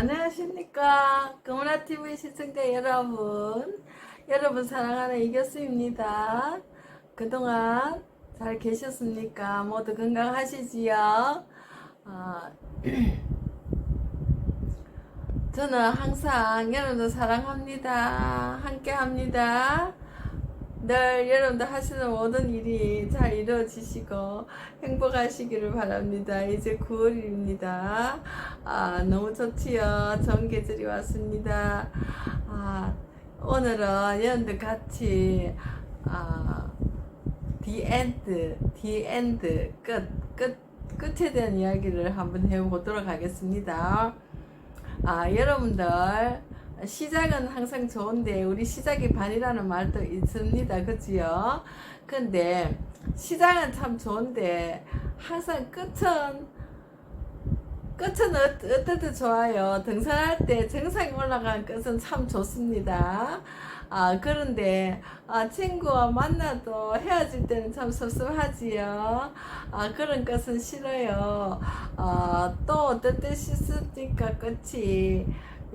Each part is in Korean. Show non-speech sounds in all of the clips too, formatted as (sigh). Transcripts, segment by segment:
안녕하십니까. 금은아TV 시청자 여러분. 여러분 사랑하는 이교수입니다. 그동안 잘 계셨습니까? 모두 건강하시지요? 아, 저는 항상 여러분들 사랑합니다. 함께 합니다. 늘 여러분들 하시는 모든 일이 잘 이루어지시고 행복하시기를 바랍니다. 이제 9월입니다. 아, 너무 좋지요. 좋은 계절이 왔습니다. 아, 오늘은 여러분들 같이 아, the end, the end, 끝, 끝, 끝에 대한 이야기를 한번 해보도록 하겠습니다. 아, 여러분들, 시작은 항상 좋은데, 우리 시작이 반이라는 말도 있습니다. 그지요? 근데, 시작은 참 좋은데, 항상 끝은, 끝은 어, 어떨 좋아요? 등산할 때 정상에 올라간 끝은 참 좋습니다. 아, 그런데, 아, 친구와 만나도 헤어질 때는 참 섭섭하지요. 아, 그런 것은 싫어요. 아, 또 어떨 때 싫습니까? 끝이.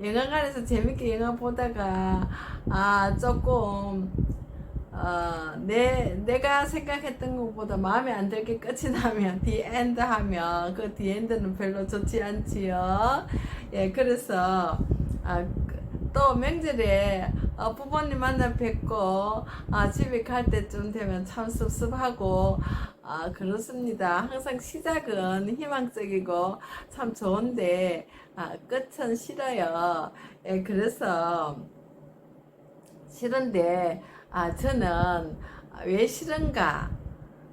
영화관에서 재밌게 영화 보다가, 아, 조금, 어, 내, 내가 생각했던 것보다 마음에 안 들게 끝이 나면, (laughs) end 하면, 그 end는 별로 좋지 않지요. 예, 그래서, 아, 그- 또 명절에 어, 부모님 만나 뵙고 아, 집에 갈 때쯤 되면 참 섭섭하고 아, 그렇습니다. 항상 시작은 희망적이고 참 좋은데 아, 끝은 싫어요. 예, 그래서 싫은데 아, 저는 왜 싫은가?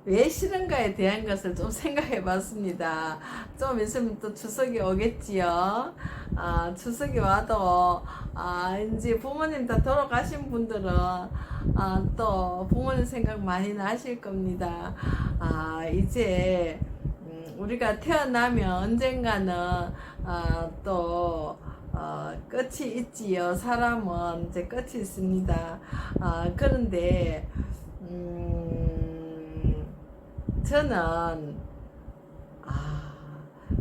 왜 싫은가에 대한 것을 좀 (laughs) 생각해 봤습니다. 좀 있으면 또 추석이 오겠지요. 아, 추석이 와도, 아, 이제 부모님 다 돌아가신 분들은, 아, 또 부모님 생각 많이 나실 겁니다. 아, 이제, 음, 우리가 태어나면 언젠가는, 아, 또, 어, 끝이 있지요. 사람은 이제 끝이 있습니다. 아, 그런데, 음, 저는, 아,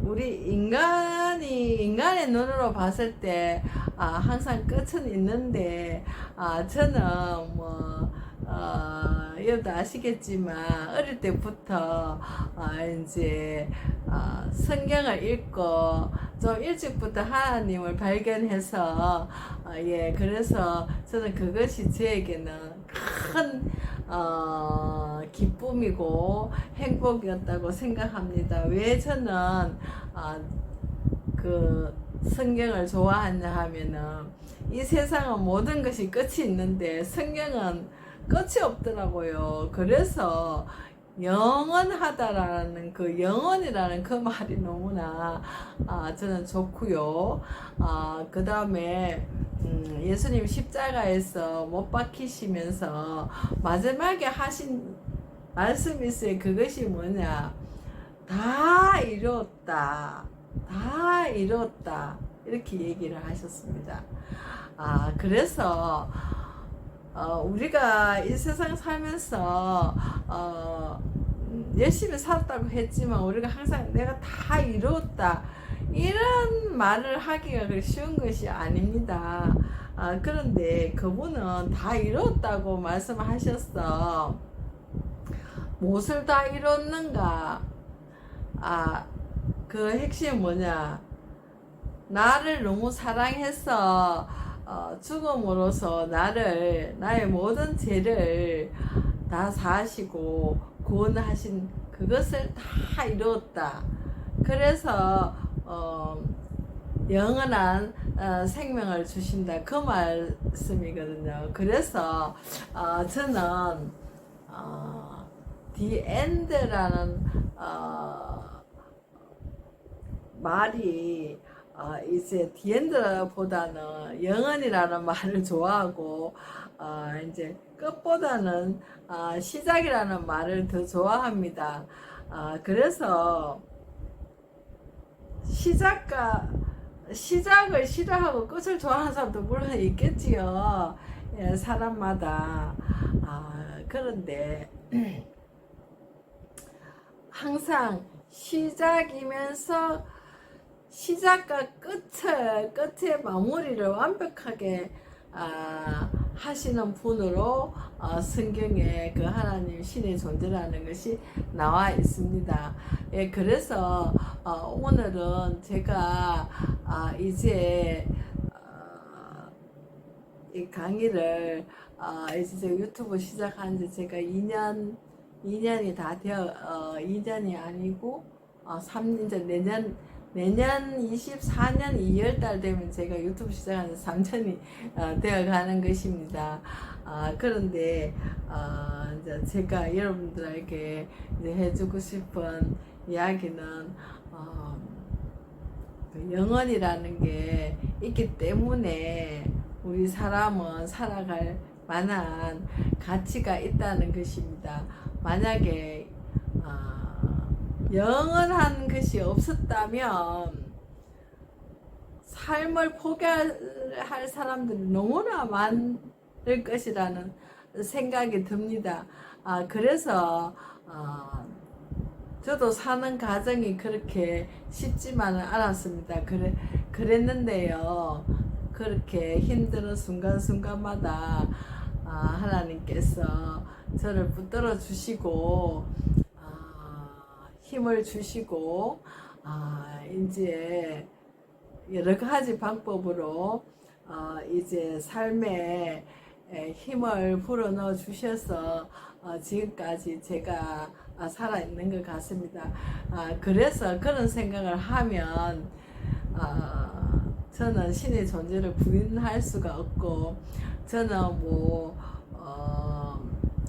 우리 인간이, 인간의 눈으로 봤을 때, 아, 항상 끝은 있는데, 아, 저는 뭐, 어, 여러분도 아시겠지만, 어릴 때부터, 아, 이제, 아, 성경을 읽고, 좀 일찍부터 하나님을 발견해서, 아, 예, 그래서 저는 그것이 저에게는 큰, 어, 기쁨이고 행복이었다고 생각합니다. 왜 저는, 아, 그, 성경을 좋아하냐 하면은, 이 세상은 모든 것이 끝이 있는데, 성경은 끝이 없더라고요. 그래서, 영원하다라는 그 영원이라는 그 말이 너무나 아, 저는 좋고요. 아, 그 다음에 음, 예수님 십자가에서 못 박히시면서 마지막에 하신 말씀이 있어요. 그것이 뭐냐? 다 이뤘다. 다 이뤘다. 이렇게 얘기를 하셨습니다. 아, 그래서 어, 우리가 이 세상 살면서 어, 음, 열심히 살았다고 했지만 우리가 항상 내가 다 이루었다 이런 말을 하기가 그리 쉬운 것이 아닙니다. 아, 그런데 그분은 다 이뤘다고 말씀하셨어. 무엇을 다 이뤘는가? 아, 그 핵심 뭐냐? 나를 너무 사랑해서 어, 죽음으로써 나를 나의 모든 죄를 다 사하시고 구원하신 그것을 다 이루었다. 그래서 어, 영원한 어, 생명을 주신다 그 말씀이거든요. 그래서 어, 저는 어, the end라는 어, 말이 어, 이제 디엔드보다는 영원이라는 말을 좋아하고 어, 이제 끝보다는 어, 시작이라는 말을 더 좋아합니다. 어, 그래서 시작과 시작을 싫어하고 끝을 좋아하는 사람도 물론 있겠지요. 예, 사람마다 아, 그런데 (clears throat) 항상 시작이면서 시작과 끝을 끝의 마무리를 완벽하게 아, 하시는 분으로 어, 성경에 그 하나님 신의 존재라는 것이 나와 있습니다. 예, 그래서 어, 오늘은 제가 아, 이제 어, 이 강의를 어, 이제 제가 유튜브 시작한 지 제가 2년 2년이 다 되어 어, 2년이 아니고 어, 3년 이제 내년 내년 24년 2월 달 되면 제가 유튜브 시작한 지 3년이 어, 되어 가는 것입니다. 아, 그런데 어, 이제 제가 여러분들에게 이제 해주고 싶은 이야기는 어, 그 영혼이라는 게 있기 때문에 우리 사람은 살아갈 만한 가치가 있다는 것입니다. 만약에 어, 영원한 것이 없었다면 삶을 포기할 사람들이 너무나 많을 것이라는 생각이 듭니다. 아, 그래서 어, 저도 사는 과정이 그렇게 쉽지만은 않았습니다. 그래, 그랬는데요. 그렇게 힘든 순간순간마다 아, 하나님께서 저를 붙들어 주시고 아, 힘을 주시고 아, 이제 여러 가지 방법으로 어, 이제 삶에 에, 힘을 불어넣어 주셔서 어, 지금까지 제가 아, 살아 있는 것 같습니다. 아, 그래서 그런 생각을 하면 아, 저는 신의 존재를 부인할 수가 없고 저는 뭐 어,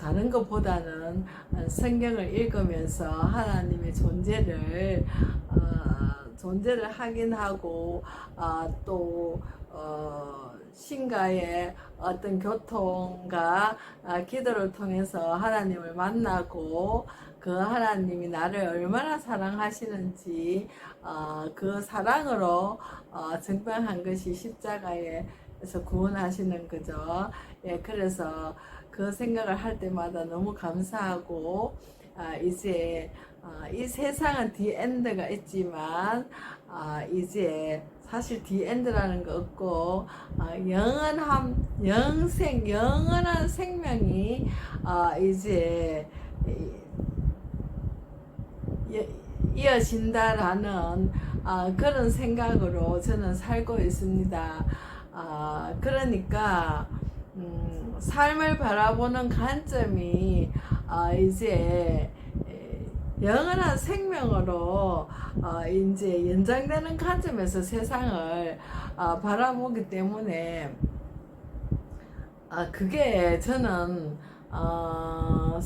다른 것보다는 성경을 읽으면서 하나님의 존재를 어, 존재를 확인하고 아, 또 어, 신가의 어떤 교통과 아, 기도를 통해서 하나님을 만나고 그 하나님이 나를 얼마나 사랑하시는지 어, 그 사랑으로 어, 증명한 것이 십자가에서 구원하시는 거죠. 예, 그래서 그 생각을 할 때마다 너무 감사하고 아, 이제 아, 이 세상은 디엔드가 있지만 아, 이제 사실 디엔드라는 거 없고 아, 영원함 영생 영원한 생명이 아, 이제 이어진다라는 아, 그런 생각으로 저는 살고 있습니다. 아, 그러니까 음, 삶을 바라보는 관점이 아, 이제 에, 영원한 생명으로 어, 이제 연장되는 관점에서 세상을 아, 바라보기 때문에 아, 그게 저는 어,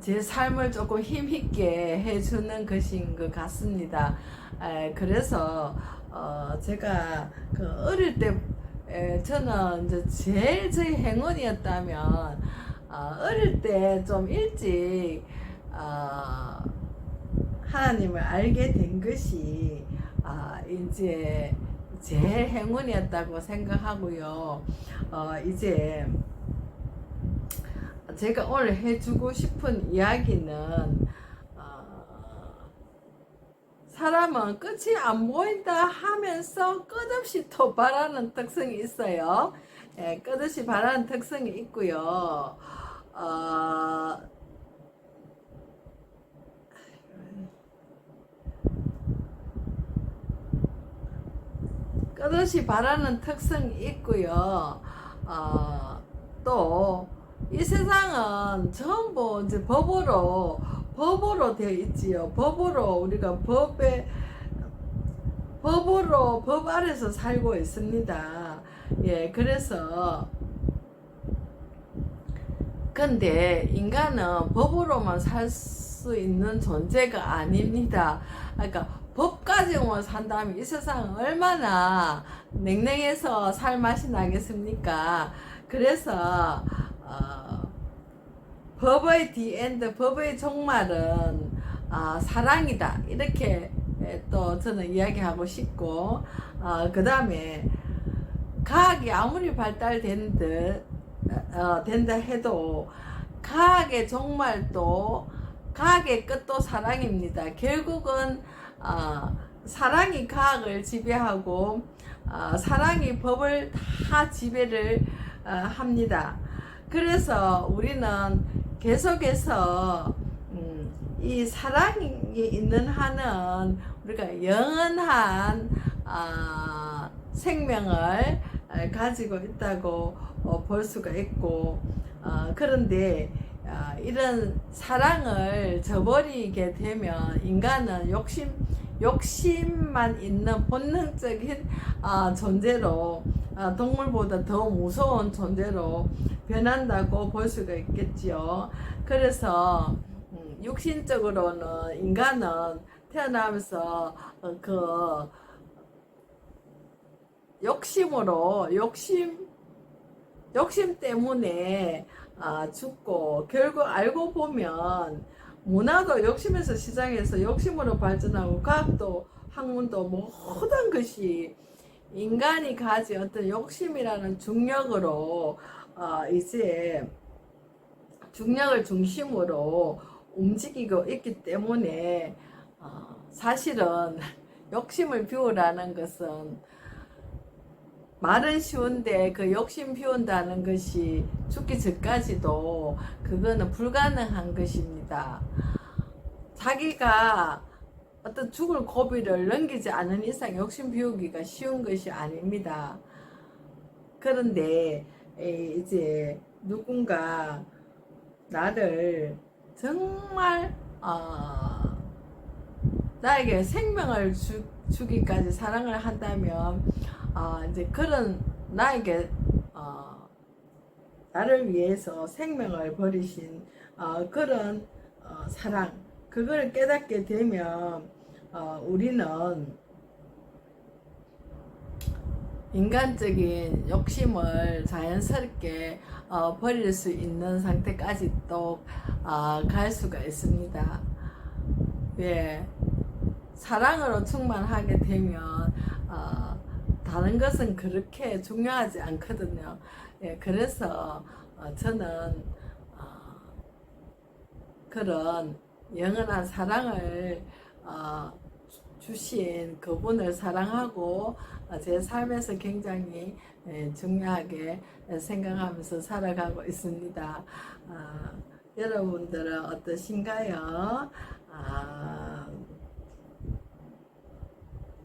제 삶을 조금 힘있게 해주는 것인 것 같습니다. 에, 그래서 어, 제가 그 어릴 때 에, 저는 이제 제일 저희 행운이었다면 어, 어릴 때 좀 일찍 어, 하나님을 알게 된 것이 아, 이제 제일 행운이었다고 생각하고요. 어, 이제 제가 오늘 해주고 싶은 이야기는 어, 사람은 끝이 안 보인다 하면서 끝없이 또 바라는 특성이 있어요. 예, 끝없이 바라는 특성이 있고요. 어, 끝없이 바라는 특성이 있고요. 어, 또, 이 세상은 전부 이제 법으로, 법으로 되어 있지요. 법으로 우리가 법에, 법으로, 법 아래서 살고 있습니다. 예, 그래서, 근데 인간은 법으로만 살 수 있는 존재가 아닙니다. 그러니까 법 가지고만 산다면 이 세상은 얼마나 냉랭해서 살 맛이 나겠습니까? 그래서 어, 법의 디엔드, 법의 종말은 어, 사랑이다. 이렇게 또 저는 이야기하고 싶고 어, 그 다음에 과학이 아무리 발달된 듯 어, 된다 해도 과학의 종말도 과학의 끝도 사랑입니다. 결국은 어, 사랑이 과학을 지배하고 어, 사랑이 법을 다 지배를 어, 합니다. 그래서 우리는 계속해서 음, 이 사랑이 있는 한은 우리가 영원한 아, 생명을 어, 가지고 있다고 어, 볼 수가 있고 어, 그런데 아, 이런 사랑을 저버리게 되면 인간은 욕심 욕심만 있는 본능적인 아, 존재로 아, 동물보다 더 무서운 존재로 변한다고 볼 수가 있겠지요. 그래서 음, 육신적으로는 인간은 태어나면서 어, 그 욕심으로 욕심 욕심 때문에 아, 죽고 결국 알고 보면 문화도 욕심에서 시작해서 욕심으로 발전하고 과학도 학문도 모든 것이 인간이 가진 어떤 욕심이라는 중력으로 어, 이제 중력을 중심으로 움직이고 있기 때문에 어, 사실은 (laughs) 욕심을 비우라는 것은 말은 쉬운데 그 욕심 비운다는 것이 죽기 전까지도 그거는 불가능한 것입니다. 자기가 어떤 죽을 고비를 넘기지 않은 이상 욕심 비우기가 쉬운 것이 아닙니다. 그런데 에, 이제 누군가 나를 정말 어, 나에게 생명을 주, 주기까지 사랑을 한다면 어, 이제 그런 나에게 어, 나를 위해서 생명을 버리신 어, 그런 어, 사랑 그걸 깨닫게 되면 어, 우리는 인간적인 욕심을 자연스럽게 어, 버릴 수 있는 상태까지 또 어, 갈 수가 있습니다. 예, 사랑으로 충만하게 되면 어, 다른 것은 그렇게 중요하지 않거든요. 예, 그래서 어, 저는 어, 그런 영원한 사랑을 어, 주신 그분을 사랑하고 어, 제 삶에서 굉장히 예, 중요하게 생각하면서 살아가고 있습니다. 아, 여러분들은 어떠신가요? 아,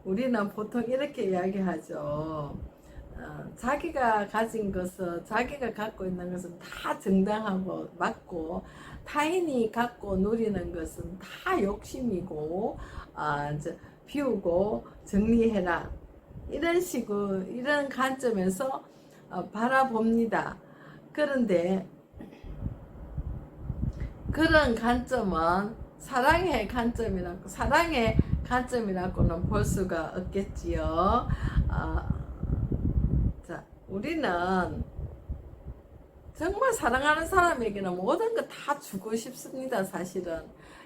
우리는 보통 이렇게 이야기하죠. 어, 자기가 가진 것은 자기가 갖고 있는 것은 다 정당하고 맞고 타인이 갖고 누리는 것은 다 욕심이고 아, 이제 비우고 정리해라 이런 식으로 이런 관점에서 어, 바라봅니다. 그런데 그런 관점은 사랑의 관점이라고 사랑의 관점이라고는 볼 수가 없겠지요. 아, 자, 우리는 정말 사랑하는 사람에게는 모든 거 다 주고 싶습니다, 사실은.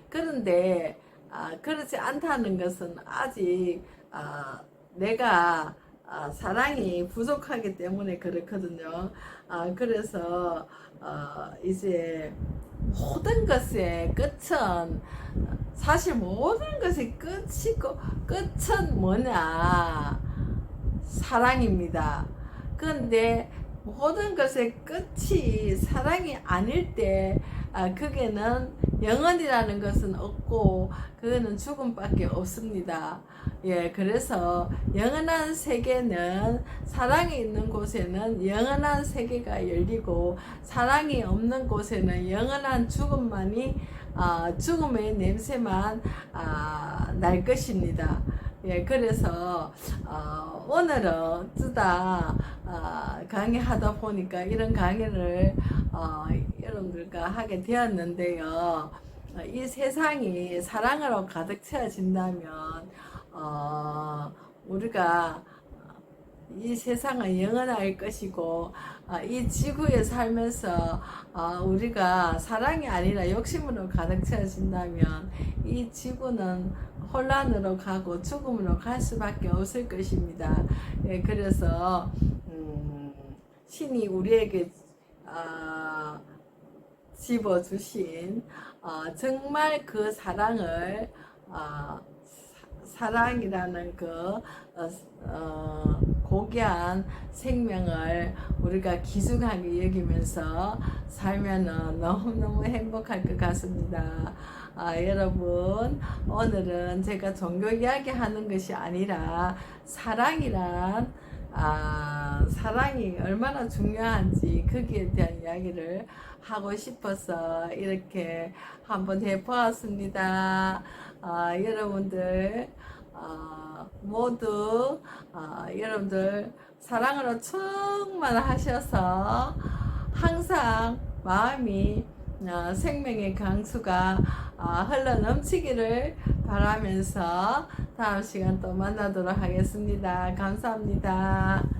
그런데 아, 그렇지 않다는 것은 아직 아, 내가 아, 사랑이 부족하기 때문에 그렇거든요. 아, 그래서 어, 이제 모든 것의 끝은 사실 모든 것의 끝이고 끝은 뭐냐 사랑입니다. 그런데 모든 것의 끝이 사랑이 아닐 때 아, 그게는 영원이라는 것은 없고 그거는 죽음밖에 없습니다. 예, 그래서 영원한 세계는 사랑이 있는 곳에는 영원한 세계가 열리고 사랑이 없는 곳에는 영원한 죽음만이 아, 죽음의 냄새만 아, 날 것입니다. 예, 그래서 어, 오늘은 뜨다 어, 강의하다 보니까 이런 강의를 어, 여러분들과 하게 되었는데요. 어, 이 세상이 사랑으로 가득 채워진다면 어, 우리가 이 세상은 영원할 것이고 어, 이 지구에 살면서 어, 우리가 사랑이 아니라 욕심으로 가득 채워진다면 이 지구는 혼란으로 가고 죽음으로 갈 수밖에 없을 것입니다. 예, 그래서 음, 신이 우리에게 어, 집어주신 어, 정말 그 사랑을 어, 사랑이라는 그 어, 어, 고귀한 생명을 우리가 기중하게 여기면서 살면은 너무너무 행복할 것 같습니다. 아, 여러분, 오늘은 제가 종교 이야기 하는 것이 아니라 사랑이란 아, 사랑이 얼마나 중요한지 거기에 대한 이야기를 하고 싶어서 이렇게 한번 해보았습니다. 아, 여러분들 아, 모두 아, 여러분들 사랑으로 충만하셔서 항상 마음이 아, 생명의 강수가 아, 흘러 넘치기를 바라면서 다음 시간 또 만나도록 하겠습니다. 감사합니다.